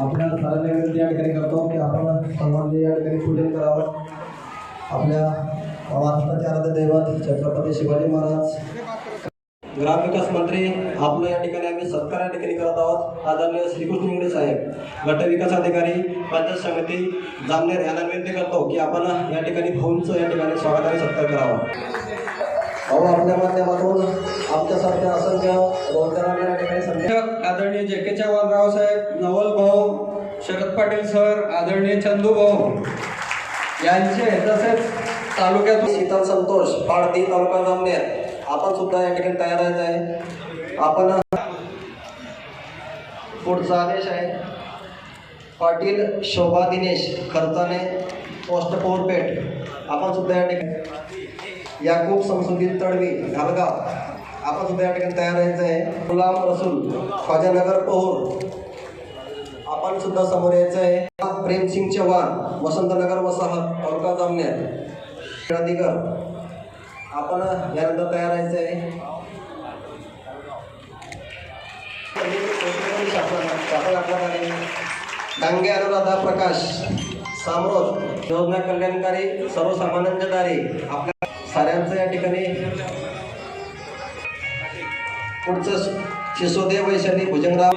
या ठिकाणी करतो की आपण सर्वांनी या ठिकाणी पूजन करावं. आपल्या महाराष्ट्राचे आराध्य दैवत छत्रपती शिवाजी महाराज. ग्रामविकास मंत्री आपलं या ठिकाणी आम्ही सत्कार या ठिकाणी करत आहोत. आदरणीय श्रीकृष्ण इंगडे साहेब गटविकास अधिकारी पंचायत समिती जामनेर यांना विनंती करतो की आपण या ठिकाणी भाऊंचं या ठिकाणी स्वागत आणि सत्कार करावा. आपल्या माध्यमातून आमच्यासारख्या असंख्य रोजगारांना या ठिकाणी संधी आदरणीय जे के चव्हाणराव साहेब नवल भाऊ शरद पाटील सर आदरणीय चंदू भाऊ यांचे तसेच तालुक्यात शीतल संतोष पाडती तालुका जामनेर. आपण सुद्धा या ठिकाणी तयार आहे आपण पुढचा आदेश आहे. पाटील शोभा दिनेश खर्चाने पोस्ट पोरपेठ आपण सुद्धा या ठिकाणी याकूब समसुद्दीन तडवी घालगाव. आपण सुद्धा या ठिकाणी तयार राहायचं आहे. गुलाम रसूल ख्वाजानगर पोहोर आपण सुद्धा समोर यायचं आहे. प्रेमसिंग चव्हाण वसंतनगर वसाहत तालुका जामण्यात अधिकार आपण यानंतर तयार व्हायचं आहे. डांगे अनुराधा प्रकाश सामरोज योजना कल्याणकारी सर्वसामान्यांच्या दारी. आपल्या साऱ्यांचं या ठिकाणी पुढचं शिसोदेव वैशाली भुजंगराव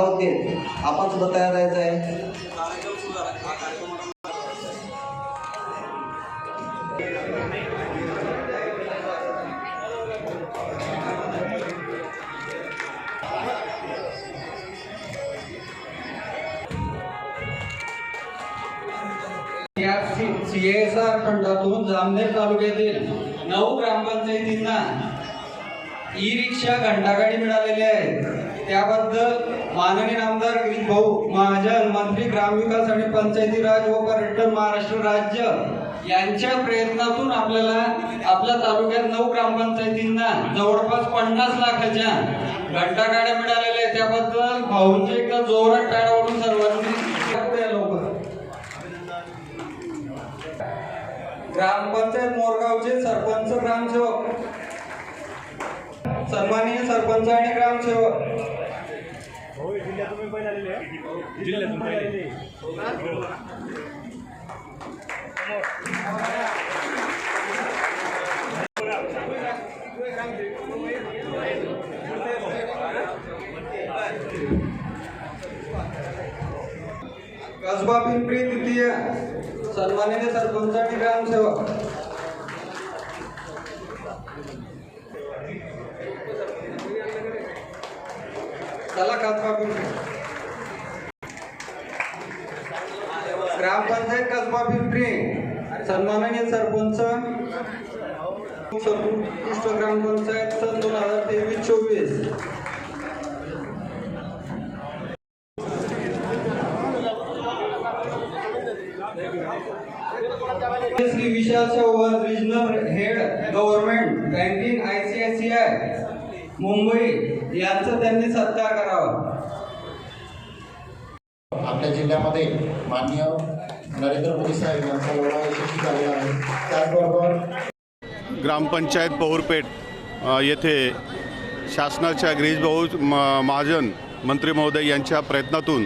आपण सुद्धा तयार राहायचं आहे. सी एस आर फंडातून जामनेर तालुक्यातील नऊ ग्रामपंचायतींना ई रिक्षा घंटागाडी मिळालेली आहे. त्याबद्दल माननीय आमदार गिरीश भाऊ महाजन मंत्री ग्रामविकास आणि पंचायती राज व पर्यटन महाराष्ट्र राज्य यांच्या प्रयत्नातून आपल्याला आपल्या तालुक्यात नऊ ग्रामपंचायतींना जवळपास पन्नास लाखाच्या घंटागाड्या मिळालेल्या आहेत. त्याबद्दल भाऊंचे एकदा जोरात टाळावून ग्रामपंचायत सरपंच ग्रामसेवक. सन्माननीय सरपंच आणि ग्रामसेवक. कसबा पिंपरी द्वितीय. सन्माननीय सरपंच आणि ग्रामसेवक. चला कसबा पिंपरी ग्रामपंचायत कसबा पिंपरी. सन्माननीय सरपंच. सर्वोत्कृष्ट ग्रामपंचायत सन दोन हजार तेवीस चोवीस. Shri Vishal Chavan regional head government banking I C I C I Mumbai यांचा त्यांनी सत्कार करावा. आपल्या जिल्ह्यामध्ये माननीय नरेंद्र मोदी साहेब यांचा एवढा यशस्वी झालेला आहे. त्याचबरोबर ग्रामपंचायत पौरपेठ येथे शासनाच्या गिरीशभाऊ महाजन मंत्री महोदय यांच्या प्रयत्नातून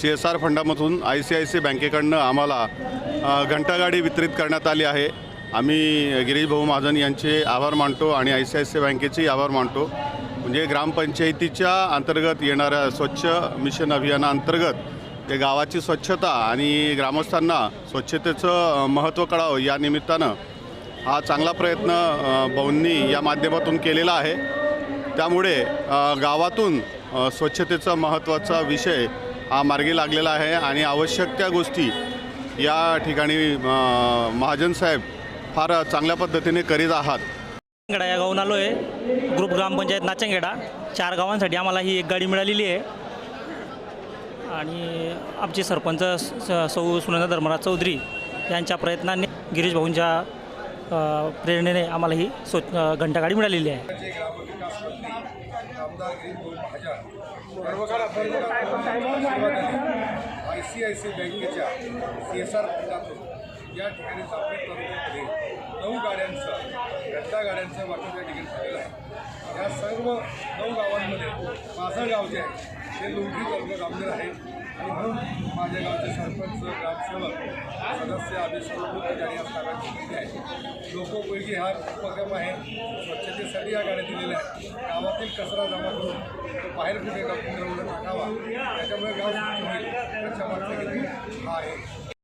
सी एस आर फंडामधून आय सी आय सी बँकेकडनं आम्हाला घंटागाडी वितरित करण्यात आली आहे. आम्ही गिरीशभाऊ महाजन यांचे आभार मानतो आणि आय सी आय सी बँकेचेही आभार मानतो. म्हणजे ग्रामपंचायतीच्या अंतर्गत येणाऱ्या स्वच्छ मिशन अभियानाअंतर्गत ते गावाची स्वच्छता आणि ग्रामस्थांना स्वच्छतेचं महत्त्व कळावं या निमित्तानं हा चांगला प्रयत्न अ, भाऊंनी या माध्यमातून केलेला आहे. त्यामुळे गावातून स्वच्छतेचा महत्त्वाचा विषय हा मार्गी लागलेला आहे आणि आवश्यक त्या गोष्टी या ठिकाणी महाजन साहेब फार चांगल्या पद्धतीने करीत आहात. नाचंगेडा या गावून आलो आहे ग्रुप ग्रामपंचायत नाचंगेडा. चार गावांसाठी आम्हाला ही एक गाडी मिळालेली आहे. आणि आमचे सरपंच स- सौ सुनंदा धर्मराज चौधरी यांच्या प्रयत्नाने गिरीश भाऊंच्या प्रेरणेने आम्हाला ही स्व घंटागाडी मिळालेली आहे. आय सी आय सी बँकेच्या सी एस आर फंडातून या ठिकाणी जामनेर करून नऊ गाड्यांचं घटना गाड्यांचं वाटप या ठिकाणी झालेलं आहे. या सर्व नऊ गावांमध्ये माझं गाव जे आहे हे लोंढी तालुका जामनेर आहे आणि म्हणून माझ्या गावचे सरपंच ग्रामसेवक सदस्य आदी सर्व यांनी या ठिकाणी आज ताब्यात आहे लोकोपयोगी हा उपक्रम आहे. स्वच्छतेसाठी या गाड्या दिलेल्या आहेत. गावातील कचरा जमा करून तो बाहेर कुठे मिरवून टाकावा त्याच्यामुळे गाव स्वच्छ होईल. त्याच्या मागचा हा आहे.